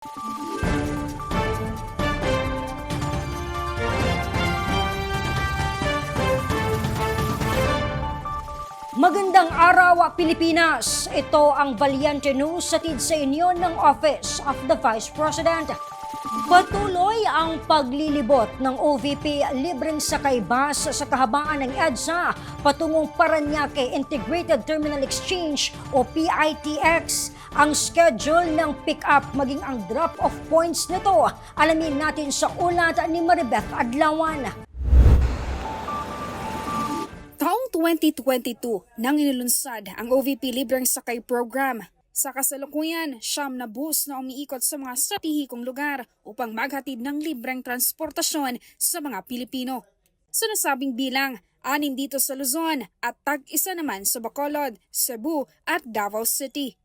Magandang araw, Pilipinas! Ito ang Valiente News satid sa inyo ng Office of the Vice President. Patuloy ang paglilibot ng OVP libreng sakay bus sa kahabaan ng EDSA patungong Paranaque Integrated Terminal Exchange o PITX. Ang schedule ng pick-up maging ang drop-off points nito. Alamin natin sa ulat ni Maribeth Adlawan. Taong 2022 nang inilunsad ang OVP Libreng Sakay Program. Sa kasalukuyan, siyam na bus na umiikot sa mga stratehikong lugar upang maghatid ng libreng transportasyon sa mga Pilipino. Sa nasabing bilang, anin dito sa Luzon at tag-isa naman sa Bacolod, Cebu at Davao City.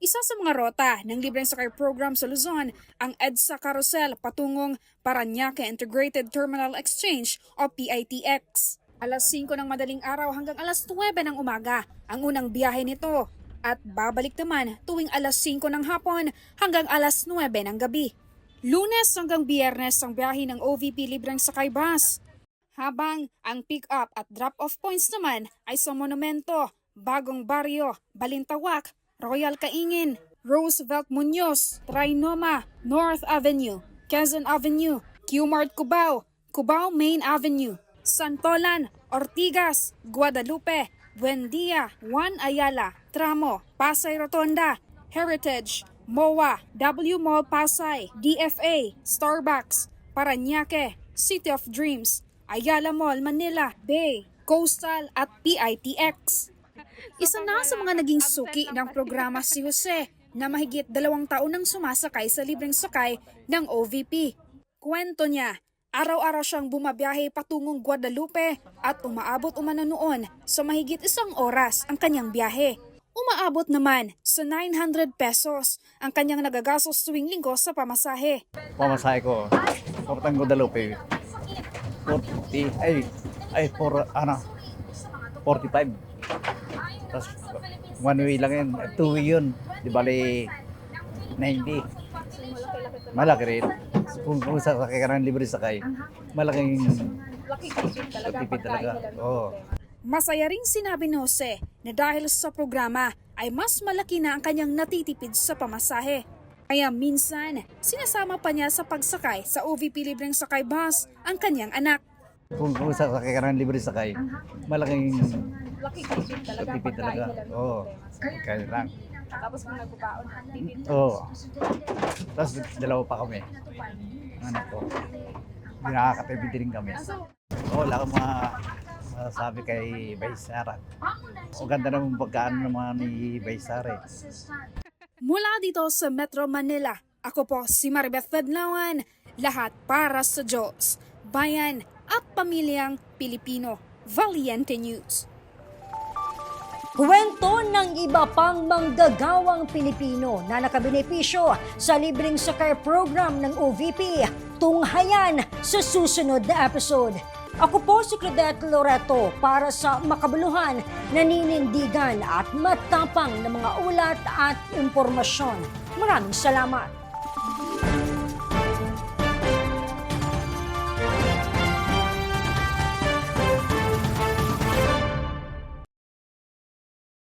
Isa sa mga rota ng libreng sakay program sa Luzon ang EDSA Carousel patungong Paranaque Integrated Terminal Exchange o PITX. Alas 5 ng madaling araw hanggang alas 9 ng umaga ang unang biyahe nito at babalik naman tuwing alas 5 ng hapon hanggang alas 9 ng gabi. Lunes hanggang biyernes ang biyahe ng OVP Libreng Sakay Bus. Habang ang pick-up at drop-off points naman ay sa Monumento, Bagong Barrio, Balintawak, Royal Kaingin, Roosevelt Muñoz, Trinoma, North Avenue, Quezon Avenue, Q-Mart Cubao, Cubao Main Avenue, Santolan, Ortigas, Guadalupe, Buendia, Juan Ayala, Tramo, Pasay Rotonda, Heritage, MOA, W Mall Pasay, DFA, Starbucks, Paranaque, City of Dreams, Ayala Mall Manila, Bay, Coastal at PITX. Isa na sa mga naging suki ng programa si Jose na mahigit dalawang taon nang sumasakay sa libreng sakay ng OVP. Kwento niya, araw-araw siyang bumabiyahe patungong Guadalupe at umaabot umano noon sa mahigit isang oras ang kanyang biyahe. Umaabot naman sa 900 pesos ang kanyang nagagastos tuwing linggo sa pamasahe. pamasahe ko, Portang Guadalupe, 40, ay, ay, for, ano, 45. Tapos, one way lang yun, two way yun, di bali, 90. Malaki rin. Kung, kung sakay ka ng libre sakay, malaking tipid talaga. Oo. Masaya ring sinabi ni Jose na dahil sa programa ay mas malaki na ang kanyang natitipid sa pamasahe. Kaya minsan, sinasama pa niya sa pagsakay sa OVP Libreng Sakay Bus ang kanyang anak. Kung, kung sakay ka ng libre sakay, malaking tipid talaga. Oo. Kaya lang. Tapos kung nagbabaon, tipid Oo. Tapos dalawa pa kami. Ang Anak ko. Hindi nakakatipid din kami. Oo, wala akong mga masasabi kay Baysara. O ganda naman pagkaan naman ni Baysara eh. Mula dito sa Metro Manila, ako po si Maribeth Fedlawan, lahat para sa Diyos, bayan at pamilyang Pilipino. Valiente News. Kwento ng iba pang manggagawang Pilipino na nakabenepisyo sa libreng sakay program ng OVP. Tunghayan sa susunod na episode. Ako po si Claudette Loreto para sa makabuluhan, naninindigan at matapang na mga ulat at impormasyon. Maraming salamat.